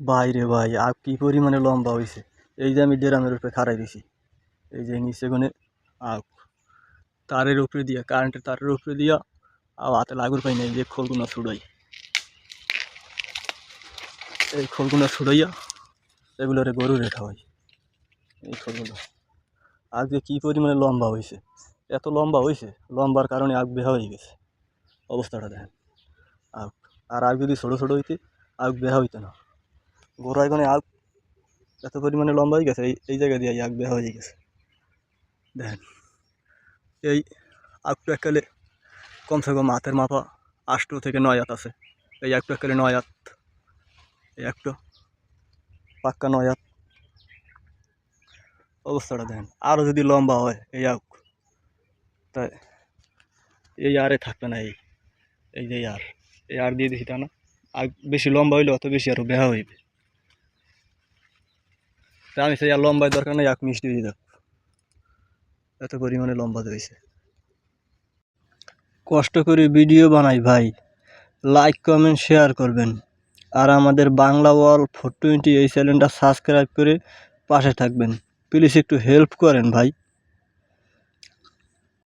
ভাই রে ভাই, আর কি পরিমাণে লম্বা হয়েছে এই যে আমি ড্রামের উপরে খাড়াই দিছি। এই যে নিচে আগ তারের উপরে দিয়া কারেন্টের তারের উপরে দিয়া আর হাতে লাগুর পাই নাই যে খোলগুনা ছুড়াই। এই খোলগুনা ছুড়াইয়া এগুলোরে গরু রেখা হয় এই খোলগুলো। আগ যে কী পরিমাণে লম্বা হয়েছে এত লম্বা হয়েছে লম্বার কারণে আগ বেহা হয়ে গেছে। অবস্থাটা দেখেন। আগ আর আগ যদি ছোটো ছোটো হইতে, আগ বেহা হইতো না। গরু এখানে আগ এত পরিমাণে লম্বা হয়ে গেছে, এই এই জায়গা দিয়ে আগ বেহা হয়ে গেছে। দেখেন, এই আগ প্যাকালে কমসে কম হাতের মাপা আষ্ট থেকে নয় হাত আছে। এই এক প্যাকালে নয় হাত, এই একটা পাক্কা নয় হাত। অবস্থাটা দেখেন আরও যদি লম্বা হয়, এই আগ, তাই এই আরে থাকবে না, এই এই যে আর, এই আর দিয়ে দিছি তা না। আর বেশি লম্বা হইলে অত বেশি আরও বেহা হইবে। আমি সেই আর লম্বায় দরকার নেই, এক মিষ্টি দিয়ে দেব এত পরিমাণে লম্বা হয়েছে। কষ্ট করে ভিডিও বানাই ভাই। লাইক কমেন্ট শেয়ার করবেন। আর আমাদের বাংলা ওয়াল ফোর টোয়েন্টি এই চ্যানেলটা সাবস্ক্রাইব করে পাশে থাকবেন। প্লিজ একটু হেল্প করেন ভাই।